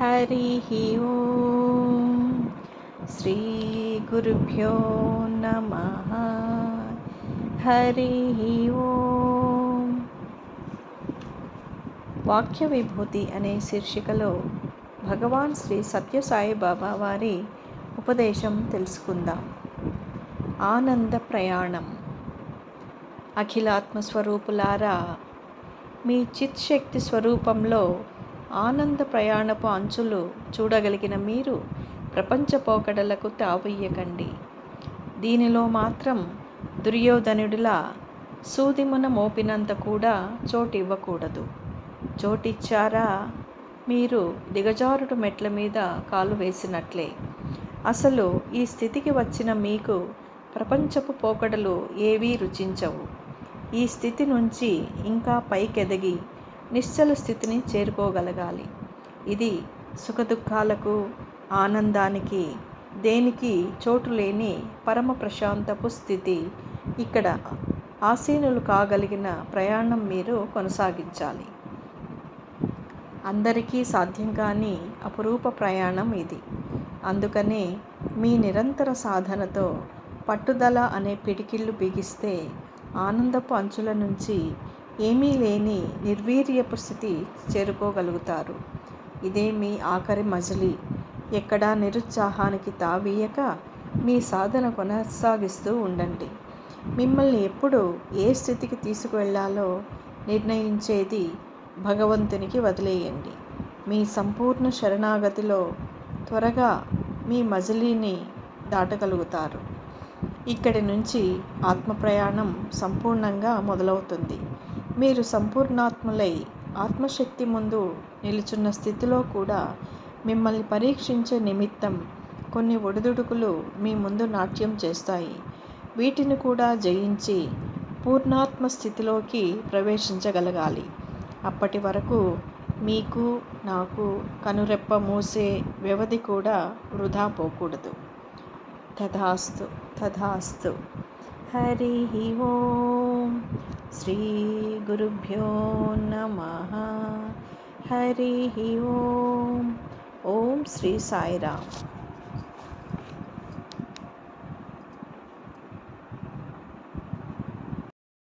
హరి ఓం. శ్రీ గురుభ్యో నమ. హరి ఓం. వాక్య విభూతి అనే శీర్షికలో భగవాన్ శ్రీ సత్యసాయి బాబా వారి ఉపదేశం తెలుసుకుందాం. ఆనంద ప్రయాణం. అఖిలాత్మ స్వరూపులారా మీ చిత్శక్తి స్వరూపంలో ఆనంద ప్రయాణపు అంచులు చూడగలిగిన మీరు ప్రపంచ పోకడలకు తావయ్యకండి. దీనిలో మాత్రం దుర్యోధనుడిలా సూదిమున మోపినంత కూడా చోటు ఇవ్వకూడదు చోటిచ్చారా? మీరు దిగజారుడు మెట్ల మీద కాలు వేసినట్లే. అసలు ఈ స్థితికి వచ్చిన మీకు ప్రపంచపు పోకడలు ఏవీ రుచించవు. ఈ స్థితి నుంచి ఇంకా పైకెదిగి నిశ్చల స్థితిని చేరుకోగలగాలి. ఇది సుఖదుఖాలకు ఆనందానికి దేనికి చోటు లేని పరమ ప్రశాంతపు స్థితి. ఇక్కడ ఆసీనులు కాగలిగిన ప్రయాణం మీరు కొనసాగించాలి. అందరికీ సాధ్యం కాని అపురూప ప్రయాణం ఇది. అందుకనే మీ నిరంతర సాధనతో పట్టుదల అనే పిడికిళ్ళు బిగిస్తే ఆనందపు అంచుల నుంచి ఏమీ లేని నిర్వీర్యపు స్థితి చేరుకోగలుగుతారు. ఇదే మీ ఆఖరి మజిలీ. ఎక్కడా నిరుత్సాహానికి తావీయక మీ సాధన కొనసాగిస్తూ ఉండండి. మిమ్మల్ని ఎప్పుడు ఏ స్థితికి తీసుకువెళ్ళాలో నిర్ణయించేది భగవంతునికి వదిలేయండి. మీ సంపూర్ణ శరణాగతిలో త్వరగా మీ మజిలీని దాటగలుగుతారు. ఇక్కడి నుంచి ఆత్మ ప్రయాణం సంపూర్ణంగా మొదలవుతుంది. మీరు సంపూర్ణాత్ములై ఆత్మశక్తి ముందు నిలుచున్న స్థితిలో కూడా మిమ్మల్ని పరీక్షించే నిమిత్తం కొన్ని ఒడిదుడుకులు మీ ముందు నాట్యం చేస్తాయి. వీటిని కూడా జయించి పూర్ణాత్మ స్థితిలోకి ప్రవేశించగలగాలి. అప్పటి వరకు మీకు నాకు కనురెప్ప మూసే వ్యవధి కూడా వృధా పోకూడదు. తథాస్తు తథాస్తు. హరి ఓం. श्रीगुरुभ्यो नमः। हरिः ओम। ओम श्री साईराम।